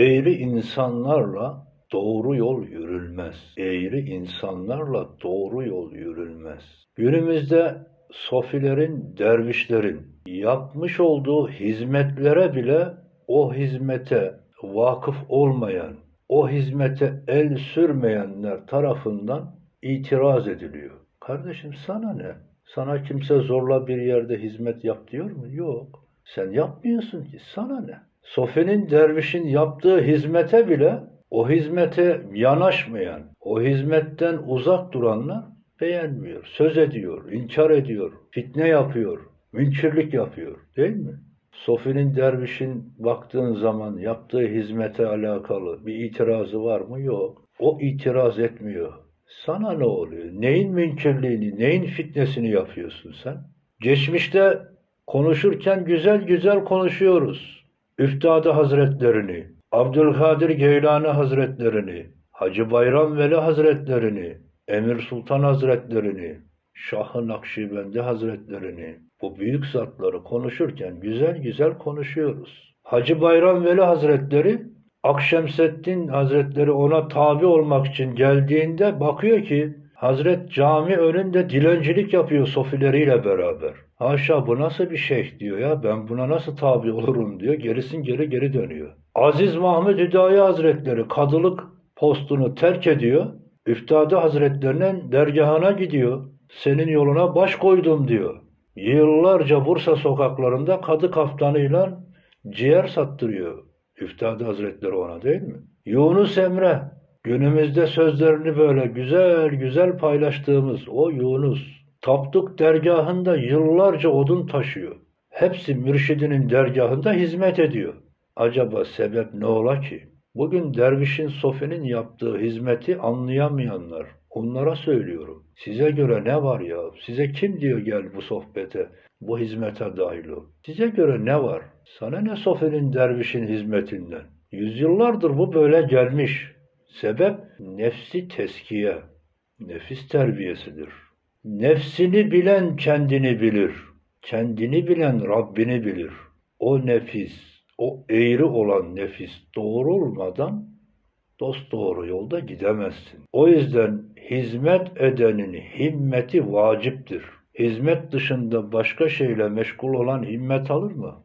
Eğri insanlarla doğru yol yürülmez. Eğri insanlarla doğru yol yürülmez. Günümüzde sofilerin, dervişlerin yapmış olduğu hizmetlere bile o hizmete vakıf olmayan, o hizmete el sürmeyenler tarafından itiraz ediliyor. Kardeşim sana ne? Sana kimse zorla bir yerde hizmet yap diyor mu? Yok. Sen yapmıyorsun ki. Sana ne? Sofinin dervişin yaptığı hizmete bile o hizmete yanaşmayan, o hizmetten uzak duranlar beğenmiyor, söz ediyor, inkar ediyor, fitne yapıyor, münçirlik yapıyor. Değil mi? Sofinin dervişin baktığın zaman yaptığı hizmete alakalı bir itirazı var mı? Yok. O itiraz etmiyor. Sana ne oluyor? Neyin münkirliğini, neyin fitnesini yapıyorsun sen? Geçmişte konuşurken güzel güzel konuşuyoruz. Üftade Hazretlerini, Abdülkadir Geylani Hazretlerini, Hacı Bayram Veli Hazretlerini, Emir Sultan Hazretlerini, Şah-ı Nakşibendi Hazretlerini, bu büyük zatları konuşurken güzel güzel konuşuyoruz. Hacı Bayram Veli Hazretleri, Akşemseddin Hazretleri ona tabi olmak için geldiğinde bakıyor ki Hazret cami önünde dilencilik yapıyor sofileriyle beraber. Haşa bu nasıl bir şeyh diyor ya ben buna nasıl tabi olurum diyor. Gerisin geri geri dönüyor. Aziz Mahmud Hüdayi Hazretleri kadılık postunu terk ediyor. Üftade Hazretlerinin dergahına gidiyor. Senin yoluna baş koydum diyor. Yıllarca Bursa sokaklarında kadı kaftanıyla ciğer sattırıyor. Üftade Hazretleri ona değil mi? Yunus Emre günümüzde sözlerini böyle güzel güzel paylaştığımız o Yunus Tapduk dergahında yıllarca odun taşıyor. Hepsi mürşidinin dergahında hizmet ediyor. Acaba sebep ne ola ki? Bugün dervişin sofinin yaptığı hizmeti anlayamayanlar, onlara söylüyorum. Size göre ne var ya? Size kim diyor gel bu sohbete, bu hizmete dahil ol? Size göre ne var? Sana ne sofinin dervişin hizmetinden? Yüzyıllardır bu böyle gelmiş. Sebep nefsi teskiye, nefis terbiyesidir. Nefsini bilen kendini bilir. Kendini bilen Rabbini bilir. O nefis, o eğri olan nefis doğru olmadan dost doğru yolda gidemezsin. O yüzden hizmet edenin himmeti vaciptir. Hizmet dışında başka şeyle meşgul olan himmet alır mı?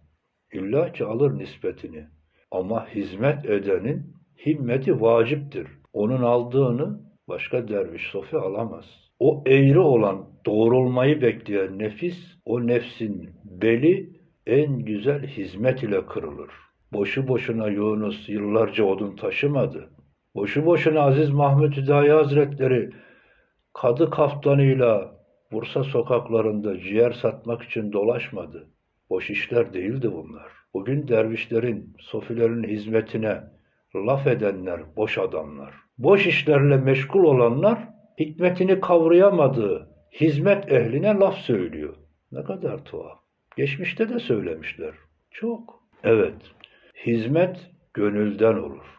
İlla ki alır nispetini. Ama hizmet edenin himmeti vaciptir. Onun aldığını başka derviş sofi alamaz. O eğri olan doğrulmayı bekleyen nefis, o nefsin beli en güzel hizmet ile kırılır. Boşu boşuna Yunus yıllarca odun taşımadı. Boşu boşuna Aziz Mahmud Hüdayi Hazretleri kadı kaftanıyla Bursa sokaklarında ciğer satmak için dolaşmadı. Boş işler değildi bunlar. Bugün dervişlerin, sofilerin hizmetine laf edenler boş adamlar. Boş işlerle meşgul olanlar hikmetini kavrayamadığı hizmet ehline laf söylüyor. Ne kadar tuhaf. Geçmişte de söylemişler. Çok. Evet. Hizmet gönülden olur.